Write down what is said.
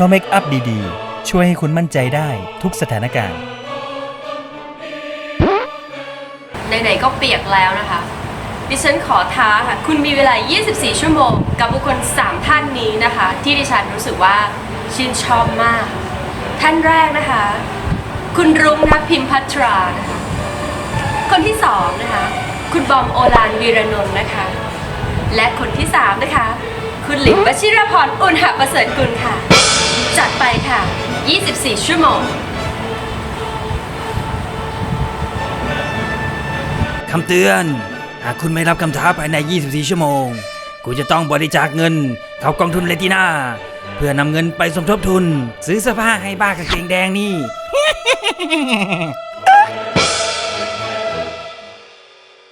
ราะเมคอัพดีๆ ช่วยให้คุณมั่นใจได้ทุกสถานการณ์ ไหนๆก็เปียกแล้วนะคะ ดิฉันขอท้าค่ะ คุณมีเวลา 24 ชั่วโมง กับบุคคล 3 ท่านนี้นะคะ ที่ดิฉันรู้สึกว่าชื่นชอบมาก ท่านแรกนะคะ คุณรุ้งทัพพิมพัทรานะคะ คนที่สองนะคะ คุณบอมโอลานวีรนนท์นะคะ และคนที่สามนะคะ คุณหลินวชิรพร อุณหประเสริฐกุลค่ะ จัดไปค่ะ 24 ชั่วโมง คำเตือน หากคุณไม่รับคำท้าภายใน 24 ชั่วโมงกูจะต้องบริจาคเงิน เข้ากองทุนเลติน่า เพื่อนำเงินไปสมทบทุน ซื้อเสื้อผ้าให้บ้ากางเกงแดงนี่